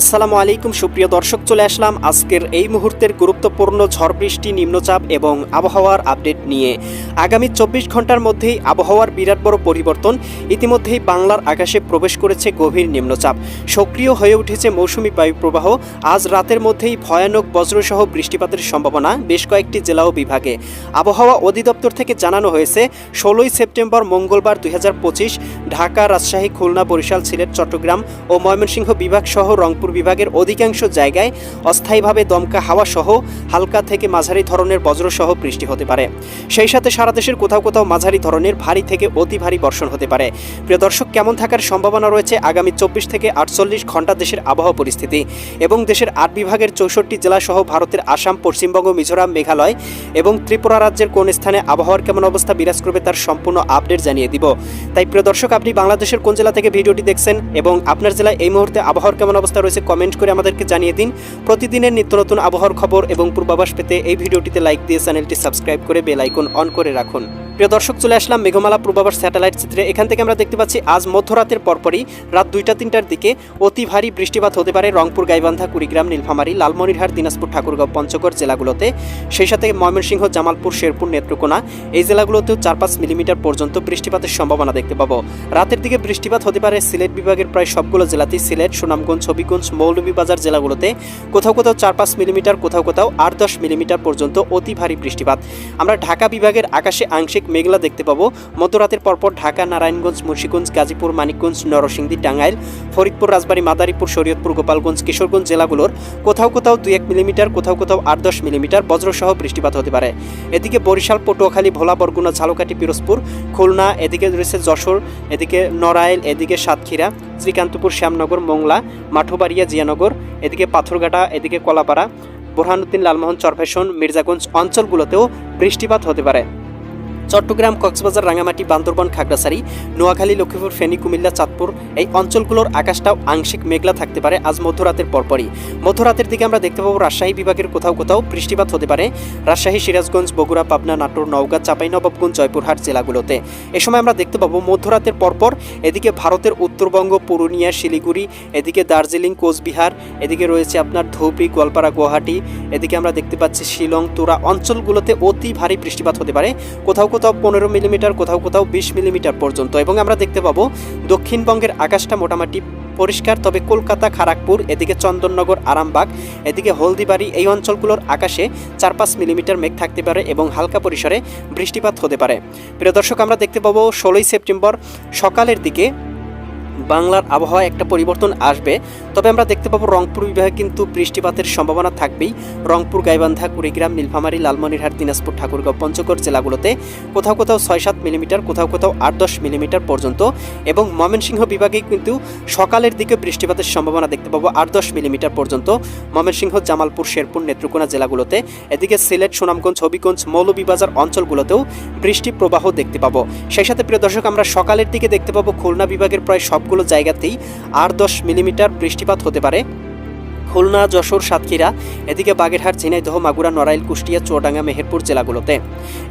আসসালামু আলাইকুম, সুপ্রিয় দর্শক, চলে আসলাম আজকের এই মুহূর্তের গুরুত্বপূর্ণ ঝড় বৃষ্টি, নিম্নচাপ এবং আবহাওয়ার আপডেট নিয়ে। আগামী চব্বিশ ঘণ্টার মধ্যেই আবহাওয়ার বিরাট বড় পরিবর্তন। ইতিমধ্যেই বাংলার আকাশে প্রবেশ করেছে গভীর নিম্নচাপ। সক্রিয় হয়ে উঠেছে মৌসুমি বায়ুপ্রবাহ আজ রাতের মধ্যেই ভয়ানক বজ্রসহ বৃষ্টিপাতের সম্ভাবনা বেশ কয়েকটি জেলা ও বিভাগে। আবহাওয়া অধিদপ্তর থেকে জানানো হয়েছে, ষোলোই সেপ্টেম্বর মঙ্গলবার দুই হাজার পঁচিশ ঢাকা, রাজশাহী, খুলনা, বরিশাল, সিলেট, চট্টগ্রাম ও ময়মনসিংহ বিভাগ সহ রংপুর বিভাগের অধিকাংশ জায়গায় অস্থায়ীভাবে দমকা হাওয়া সহ হালকা থেকে মাঝারি ধরনের বজ্রসহ বৃষ্টি হতে পারে। সেই সাথে সারা দেশের কোথাও কোথাও মাঝারি ধরনের ভারী থেকে অতি ভারী বর্ষণ হতে পারে। প্রিয় দর্শক, কেমন থাকার সম্ভাবনা রয়েছে আগামী চব্বিশ থেকে আটচল্লিশ ঘণ্টা দেশের আবহাওয়া পরিস্থিতি এবং দেশের আট বিভাগের চৌষট্টি জেলা সহ ভারতের আসাম, পশ্চিমবঙ্গ, মিজোরাম, মেঘালয় এবং ত্রিপুরা রাজ্যের কোন স্থানে আবহাওয়ার কেমন অবস্থা বিরাজ করবে তার সম্পূর্ণ আপডেট জানিয়ে দিব। তাই প্রিয় দর্শক, আপনি বাংলাদেশের কোন জেলা থেকে ভিডিওটি দেখছেন এবং আপনার জেলায় এই মুহূর্তে আবহাওয়ার কেমন অবস্থা রয়েছে কমেন্ট করে আমাদেরকে জানিয়ে দিন। প্রতিদিনের নিত্য নতুন আবহাওয়ার খবর এবং পূর্বাভাস পেতে এই ভিডিওটিতে লাইক দিয়ে চ্যানেলটি সাবস্ক্রাইব করে বেলাইকন অন করে রাখুন। প্রিয় দর্শক, চলে আসলাম মেঘমালা পূর্বাভাস স্যাটেলাইট চিত্রে। এখান থেকে আমরা দেখতে পাচ্ছি, আজ মধ্যরাতের পরপরই রাত দুইটা তিনটার দিকে অতি ভারী বৃষ্টিপাত হতে পারে রংপুর, গাইবান্ধা, কুড়িগ্রাম, নীলফামারী, লালমনিরহাট, দিনাজপুর, ঠাকুরগাঁও, পঞ্চগড় জেলাগুলোতে। সেই সাথে ময়মনসিংহ, জামালপুর, শেরপুর, নেত্রকোনা, এই জেলাগুলোতেও চার পাঁচ মিলিমিটার পর্যন্ত বৃষ্টিপাতের সম্ভাবনা দেখতে পাবো। রাতের দিকে বৃষ্টিপাত হতে পারে সিলেট বিভাগের প্রায় সবগুলো জেলাতেই। সিলেট, সুনামগঞ্জ, হবিগঞ্জ, মৌলভীবাজার জেলাগুলোতে কোথাও কোথাও চার পাঁচ মিলিমিটার, কোথাও কোথাও আট দশ মিলিমিটার পর্যন্ত অতি ভারী বৃষ্টিপাত। আমরা ঢাকা বিভাগের আকাশে আংশিক মেঘলা দেখতে পাবো। মধ্যরাতের পরপর ঢাকা, নারায়ণগঞ্জ, মুন্সিগঞ্জ, গাজীপুর, মানিকগঞ্জ, নরসিংদী, টাঙ্গাইল, ফরিদপুর, রাজবাড়ী, মাদারীপুর, শরীয়তপুর, গোপালগঞ্জ, কিশোরগঞ্জ জেলাগুলোর কোথাও কোথাও দুই এক মিলিমিটার, কোথাও কোথাও আট দশ মিলিমিটার বজ্রসহ বৃষ্টিপাত হতে পারে। এদিকে বরিশাল, পটুয়াখালী, ভোলা, বরগুনা, ঝালকাঠি, পিরোজপুর, খুলনা, এদিকে রয়েছে যশোর, এদিকে নড়াইল, এদিকে সাতক্ষীরা, শ্রীকান্তপুর, শ্যামনগর, মোংলা, মাঠোবাড়িয়া, জিয়ানগর, এদিকে পাথরঘাটা, এদিকে কলাপাড়া, বোরহানুদ্দিন, লালমোহন, চরফেশন, মির্জাগঞ্জ অঞ্চলগুলোতেও বৃষ্টিপাত হতে পারে। চট্টগ্রাম, কক্সবাজার রাঙামাটি বান্দরবান, খাগড়াছড়ি, নোয়াখালী, লক্ষ্মীপুর, ফেনী, কুমিল্লা, চাঁদপুর এই অঞ্চলগুলোর আকাশটাও আংশিক মেঘলা থাকতে পারে আজ মধ্যরাতের পরপরই। মধ্যরাতের দিকে আমরা দেখতে পাবো রাজশাহী বিভাগের কোথাও কোথাও বৃষ্টিপাত হতে পারে। রাজশাহী, সিরাজগঞ্জ, বগুড়া, পাবনা, নাটোর, নওগাঁ চাঁপাইনবাবগঞ্জ জয়পুরহাট জেলাগুলোতে। এ সময় আমরা দেখতে পাবো মধ্যরাতের পরপর এদিকে ভারতের উত্তরবঙ্গ, পুরুলিয়া, শিলিগুড়ি, এদিকে দার্জিলিং, কোচবিহার, এদিকে রয়েছে আপনার ধুবড়ি, গোয়ালপাড়া, গুয়াহাটি, এদিকে আমরা দেখতে পাচ্ছি শিলং, তুরা অঞ্চলগুলোতে অতি ভারী বৃষ্টিপাত হতে পারে। কোথাও কোথাও পনেরো মিলিমিটার, কোথাও কোথাও বিশ মিলিমিটার পর্যন্ত। এবং আমরা দেখতে পাবো দক্ষিণবঙ্গের আকাশটা মোটামুটি পরিষ্কার, তবে কলকাতা খারাকপুর এদিকে চন্দননগর, আরামবাগ, এদিকে হলদিবাড়ি, এই অঞ্চলগুলোর আকাশে চার পাঁচ মিলিমিটার মেঘ থাকতে পারে এবং হালকা পরিসরে বৃষ্টিপাত হতে পারে। প্রিয় দর্শক, আমরা দেখতে পাবো ষোলোই সেপ্টেম্বর সকালের দিকে বাংলার আবহাওয়া একটা পরিবর্তন আসবে, তবে আমরা দেখতে পাবো রংপুর বিভাগে কিন্তু বৃষ্টিপাতের সম্ভাবনা থাকবেই। রংপুর, গাইবান্ধা, কুড়িগ্রাম, নীলফামারী, লালমনিরহাট, দিনাজপুর, ঠাকুরগাঁও, পঞ্চগড় জেলাগুলোতে কোথাও কোথাও ছয় সাত মিলিমিটার, কোথাও কোথাও আট দশ মিলিমিটার পর্যন্ত এবং ময়মনসিংহ বিভাগে কিন্তু সকালের দিকে বৃষ্টিপাতের সম্ভাবনা দেখতে পাবো আট দশ মিলিমিটার পর্যন্ত। ময়মনসিংহ, জামালপুর, শেরপুর, নেত্রকোনা জেলাগুলোতে, এদিকে সিলেট, সুনামগঞ্জ, হবিগঞ্জ, মৌলভীবাজার অঞ্চলগুলোতেও বৃষ্টি প্রবাহ দেখতে পাবো। সেই সাথে প্রিয় দর্শক, আমরা সকালের দিকে দেখতে পাবো খুলনা বিভাগের প্রায় সবগুলো জায়গাতেই আট দশ মিলিমিটার বৃষ্টিপাত হতে পারে। খুলনা, যশোর, সাতক্ষীরা, এদিকে বাগেরহাট, ঝিনাইদহ, মাগুরা, নড়াইল, কুষ্টিয়া, চুয়াডাঙ্গা, মেহেরপুর জেলাগুলোতে।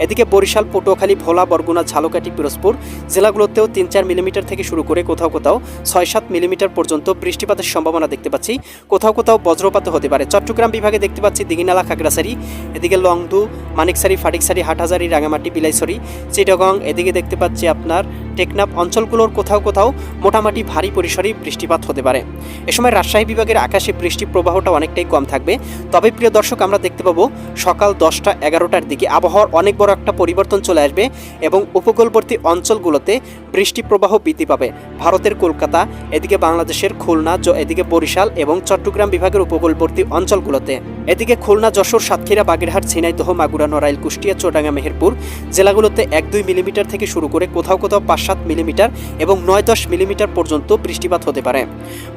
এদিকে বরিশাল, পটুয়াখালী, ভোলা, বরগুনা, ঝালকাঠি, পিরোজপুর জেলাগুলোতেও তিন চার মিলিমিটার থেকে শুরু করে কোথাও কোথাও ছয় সাত মিলিমিটার পর্যন্ত বৃষ্টিপাতের সম্ভাবনা দেখতে পাচ্ছি। কোথাও কোথাও বজ্রপাত হতে পারে। চট্টগ্রাম বিভাগে দেখতে পাচ্ছি দিঘিনালা, খাগড়াছড়ি, এদিকে লংদু মানিকসারি ফাটিকসারি হাটহাজারি, রাঙামাটি, বিলাইছড়ি, চিটাগং, এদিকে দেখতে পাচ্ছি আপনার টেকনাফ অঞ্চলগুলোর কোথাও কোথাও মোটামুটি ভারী পরিসরে বৃষ্টিপাত হতে পারে। এ সময় রাজশাহী বিভাগের আকাশে বৃষ্টি প্রবাহটা অনেকটাই কম থাকবে। তবে প্রিয় দর্শক, আমরা দেখতে পাবো সকাল দশটা এগারোটার দিকে আবহাওয়ার অনেক বড় একটা পরিবর্তন চলে আসবে এবং উপকূলবর্তী অঞ্চলগুলোতে বৃষ্টি প্রবাহ বৃদ্ধি পাবে। ভারতের কলকাতা, এদিকে বাংলাদেশের খুলনা এদিকে বরিশাল এবং চট্টগ্রাম বিভাগের উপকূলবর্তী অঞ্চলগুলোতে। এদিকে খুলনা, যশোর, সাতক্ষীরা, বাগেরহাট ঝিনাইদহ মাগুরা, নড়াইল, কুষ্টিয়া চোডাঙ্গা মেহেরপুর জেলাগুলোতে এক দুই মিলিমিটার থেকে শুরু করে কোথাও কোথাও পাঁচ সাত মিলিমিটার এবং নয় দশ মিলিমিটার পর্যন্ত বৃষ্টিপাত হতে পারে।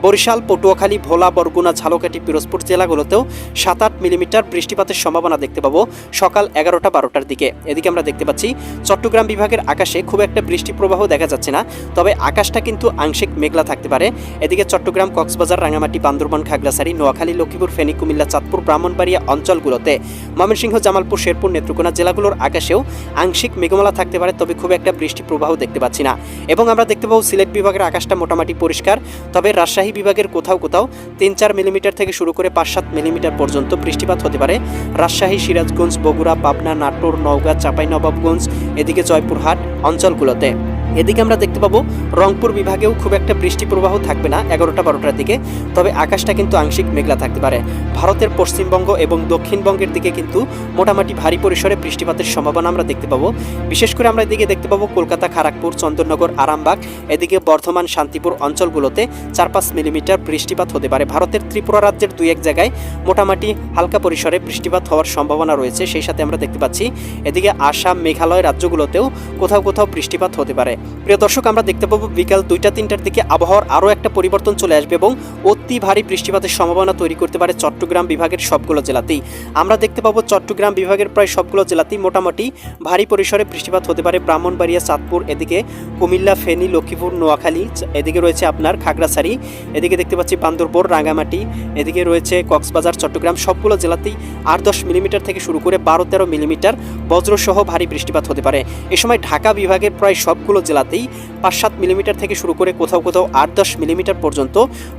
বরিশাল, পটুয়াখালী, ভোলা, বরগুনা ঝালক ঝালকাঠি পিরোজপুর জেলাগুলোতেও সাত আট মিলিমিটার বৃষ্টিপাতের সম্ভাবনা দেখতে পাবো সকাল এগারোটা বারোটার দিকে। এদিকে আমরা দেখতে পাচ্ছি, চট্টগ্রাম বিভাগের আকাশে খুব একটা বৃষ্টি প্রবাহ দেখা যাচ্ছে না, তবে আকাশটা কিন্তু আংশিক মেঘলা থাকতে পারে। এদিকে চট্টগ্রাম, কক্সবাজার রাঙামাটি বান্দরবান, খাগড়াছড়ি, নোয়াখালী, লক্ষ্মীপুর, ফেনী, কুমিল্লা, চাঁদপুর, ব্রাহ্মণবাড়িয়া অঞ্চলগুলোতে ময়মনসিংহ, জামালপুর, শেরপুর, নেত্রকোনা জেলাগুলোর আকাশেও আংশিক মেঘমালা থাকতে পারে, তবে খুব একটা বৃষ্টি প্রবাহ দেখতে পাচ্ছি না। এবং আমরা দেখতে পাবো সিলেট বিভাগের আকাশটা মোটামুটি পরিষ্কার, তবে রাজশাহী বিভাগের কোথাও কোথাও তিন চার মিলিমিটার থেকে শুরু করে পাঁচ সাত মিলিমিটার পর্যন্ত বৃষ্টিপাত হতে পারে। রাজশাহী, সিরাজগঞ্জ, বগুড়া, পাবনা, নাটোর, নওগাঁ, চাঁপাইনবাবগঞ্জ, এদিকে জয়পুরহাট অঞ্চলগুলোতে। এদিকে আমরা দেখতে পাবো রংপুর বিভাগেও খুব একটা বৃষ্টি প্রবাহ থাকবে না এগারোটা বারোটার দিকে, তবে আকাশটা কিন্তু আংশিক মেঘলা থাকতে পারে। ভারতের পশ্চিমবঙ্গ এবং দক্ষিণবঙ্গের দিকে কিন্তু মোটামুটি ভারী পরিসরে বৃষ্টিপাতের সম্ভাবনা আমরা দেখতে পাবো। বিশেষ করে আমরা এদিকে দেখতে পাবো কলকাতা খড়গপুর চন্দননগর, আরামবাগ, এদিকে বর্ধমান, শান্তিপুর অঞ্চলগুলোতে চার পাঁচ মিলিমিটার বৃষ্টিপাত হতে পারে। ভারতের ত্রিপুরা রাজ্যের দুই এক জায়গায় মোটামুটি হালকা পরিসরে বৃষ্টিপাত হওয়ার সম্ভাবনা রয়েছে, সেই সাথে আমরা দেখতে পাচ্ছি এদিকে আসাম, মেঘালয় রাজ্যগুলোতেও কোথাও কোথাও বৃষ্টিপাত হতে পারে। প্রিয় দর্শক, আমরা দেখতে পাবো বিকাল দুইটা তিনটার দিকে আবহাওয়ার আরও একটা পরিবর্তন চলে আসবে এবং অতি ভারী বৃষ্টিপাতের সম্ভাবনা তৈরি করতে পারে চট্টগ্রাম বিভাগের সবগুলো জেলাতেই। আমরা দেখতে পাবো চট্টগ্রাম বিভাগের প্রায় সবগুলো জেলাতেই মোটামুটি ভারী পরিসরে বৃষ্টিপাত হতে পারে। ব্রাহ্মণবাড়িয়া, চাঁদপুর, এদিকে কুমিল্লা, ফেনী, লক্ষ্মীপুর, নোয়াখালী, এদিকে রয়েছে আপনার খাগড়াছড়ি, এদিকে দেখতে পাচ্ছি বান্দরবর রাঙামাটি এদিকে রয়েছে কক্সবাজার, চট্টগ্রাম সবগুলো জেলাতেই আট দশ মিলিমিটার থেকে শুরু করে বারো তেরো মিলিমিটার বজ্রসহ ভারী বৃষ্টিপাত হতে পারে। এ সময় ঢাকা বিভাগের প্রায় সবগুলো জেলাতেই পাঁচ সাত মিলিমিটার থেকে শুরু করে কোথাও কোথাও আট দশ মিলিমিটার পর্যন্ত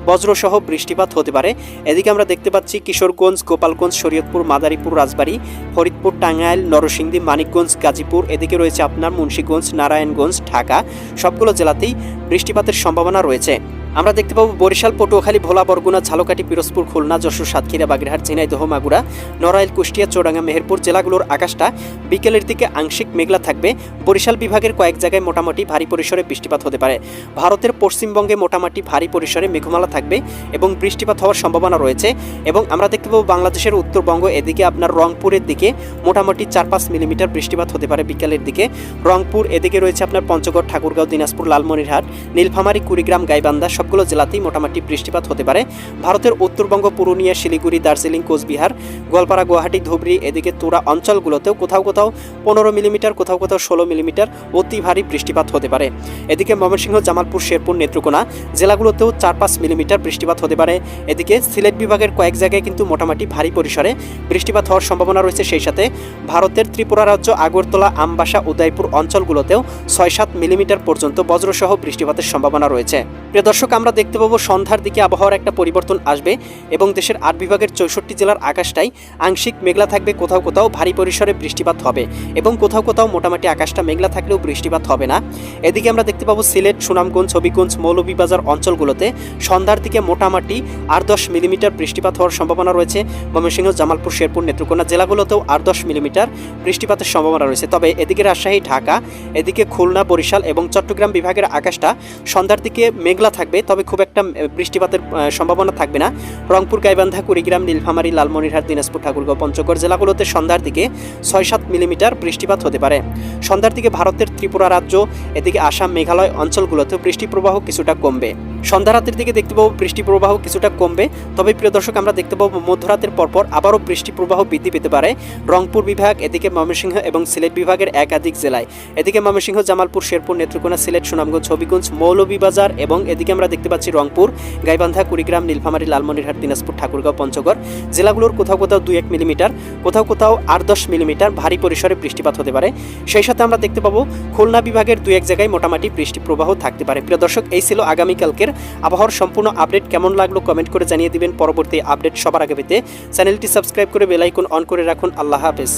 বজ্রসহ বৃষ্টিপাত হতে পারে। এদিকে আমরা দেখতে পাচ্ছি কিশোরগঞ্জ, গোপালগঞ্জ, শরীয়তপুর, মাদারীপুর, রাজবাড়ী, ফরিদপুর, টাঙ্গাইল, নরসিংদী, মানিকগঞ্জ, গাজীপুর, এদিকে রয়েছে আপনার মুন্সীগঞ্জ, নারায়ণগঞ্জ, ঢাকা সবগুলো জেলাতেই বৃষ্টিপাতের সম্ভাবনা রয়েছে। আমরা দেখতে পাবো বরিশাল, পটুয়াখালী, ভোলা, বরগুনা, ঝালকাঠি, পিরোজপুর, খুলনা, যশোর, সাতক্ষীরা, বাগেরহাট ঝিনাইদহ মাগুরা, নড়াইল, কুষ্টিয়া চৌডাঙ্গা মেহেরপুর, জেলাগুলোর আকাশটা বিকেলের দিকে আংশিক মেঘলা থাকবে। বরিশাল বিভাগের কয়েক জায়গায় মোটামুটি ভারী পরিসরে বৃষ্টিপাত হতে পারে। ভারতের পশ্চিমবঙ্গে মোটামুটি ভারী পরিসরে মেঘমালা থাকবে এবং বৃষ্টিপাত হওয়ার সম্ভাবনা রয়েছে এবং আমরা দেখতে পাবো বাংলাদেশের উত্তরবঙ্গ, এদিকে আপনার রংপুরের দিকে মোটামুটি চার পাঁচ মিলিমিটার বৃষ্টিপাত হতে পারে বিকেলের দিকে। রংপুর, এদিকে রয়েছে আপনার পঞ্চগড়, ঠাকুরগাঁও, দিনাজপুর, লালমনিরহাট, নীলফামারী, কুড়িগ্রাম, গাইবান্ধা সবগুলো জেলাতেই মোটামুটি বৃষ্টিপাত হতে পারে। ভারতের উত্তরবঙ্গ, পুরুলিয়া, শিলিগুড়ি, দার্জিলিং, কোচবিহার, গোয়ালপাড়া, গুয়াহাটি, ধুবড়ি, এদিকে তোরা অঞ্চলগুলোতেও কোথাও কোথাও পনেরো মিলিমিটার, কোথাও কোথাও ষোলো মিলিমিটার অতি ভারী বৃষ্টিপাত হতে পারে। এদিকে ময়মনসিংহ, জামালপুর, শেরপুর, নেত্রকোনা জেলাগুলোতেও চার পাঁচ মিলিমিটার বৃষ্টিপাত হতে পারে। এদিকে সিলেট বিভাগের কয়েক জায়গায় কিন্তু মোটামুটি ভারী পরিসরে বৃষ্টিপাত হওয়ার সম্ভাবনা রয়েছে। সেই সাথে ভারতের ত্রিপুরা রাজ্য, আগরতলা, আমবাসা, উদয়পুর অঞ্চলগুলোতেও ছয় সাত মিলিমিটার পর্যন্ত বজ্রসহ বৃষ্টিপাতের সম্ভাবনা রয়েছে। প্রিয় দর্শক আমরা দেখতে পাবো সন্ধ্যার দিকে আবহাওয়ার একটা পরিবর্তন আসবে এবং দেশের আট বিভাগের চৌষট্টি জেলার আকাশটাই আংশিক মেঘলা থাকবে, কোথাও কোথাও ভারী পরিসরে বৃষ্টিপাত হবে এবং কোথাও কোথাও মোটামুটি আকাশটা মেঘলা থাকলেও বৃষ্টিপাত হবে না। এদিকে আমরা দেখতে পাবো সিলেট, সুনামগঞ্জ, হবিগঞ্জ, মৌলভীবাজার অঞ্চলগুলোতে সন্ধ্যার দিকে মোটামুটি আট দশ মিলিমিটার বৃষ্টিপাত হওয়ার সম্ভাবনা রয়েছে। ময়মনসিংহ, জামালপুর, শেরপুর, নেত্রকোনা জেলাগুলোতেও আট দশ মিলিমিটার বৃষ্টিপাতের সম্ভাবনা রয়েছে। তবে এদিকে রাজশাহী, ঢাকা, এদিকে খুলনা, বরিশাল এবং চট্টগ্রাম বিভাগের আকাশটা সন্ধ্যার দিকে মেঘলা থাকবে তবে খুব একটা বৃষ্টিপাতের সম্ভাবনা থাকবে না। রংপুর, গাইবান্ধা, কুড়িগ্রাম, নীলফামারী, লালমনিরহাট, দিনাজপুর, ঠাকুরগাঁও, পঞ্চগড় জেলাগুলোতে সন্ধ্যার দিকে ছয় সাত মিলিমিটার বৃষ্টিপাত হতে পারে। সন্ধ্যার দিকে ভারতের ত্রিপুরা রাজ্য, এদিকে আসাম, মেঘালয় অঞ্চলগুলোতে বৃষ্টি প্রবাহ কিছুটা কমবে। সন্ধ্যা রাতের দিকে দেখতে পাবো বৃষ্টি প্রবাহ কিছুটা কমবে। তবে প্রিয় দর্শক, আমরা দেখতে পাবো মধ্যরাতের পরপর আবারও বৃষ্টি প্রবাহ বৃদ্ধি পেতে পারে। রংপুর বিভাগ, এদিকে ময়মনসিংহ এবং সিলেট বিভাগের একাধিক জেলায়। এদিকে ময়মনসিংহ, জামালপুর, শেরপুর, নেত্রকোনা, সিলেট, সুনামগঞ্জ, হবিগঞ্জ, মৌলভীবাজার এবং এদিকে আমরা দেখতে পাচ্ছি রংপুর, গাইবান্ধা, কুড়িগ্রাম, নীলফামারী, লালমনিরহাট, দিনাজপুর, ঠাকুরগাঁও, পঞ্চগড়। জেলাগুলোর কোথাও কোথাও দুই এক মিলিমিটার, কোথাও কোথাও আট দশ মিলিমিটার ভারী পরিসরে বৃষ্টিপাত হতে পারে। সেই সাথে আমরা দেখতে পাবো খুলনা বিভাগের দুই এক জায়গায় মোটামুটি বৃষ্টি প্রবাহ থাকতে পারে। প্রিয় দর্শক, এই ছিল আগামীকালকের আবহাওয়ার সম্পূর্ণ আপডেট কেমন লাগল কমেন্ট করে জানিয়ে দিবেন। পরবর্তী আপডেট সবার আগে পেতে চ্যানেলটি সাবস্ক্রাইব করে বেলাইকন অন করে রাখুন। আল্লাহ হাফেজ।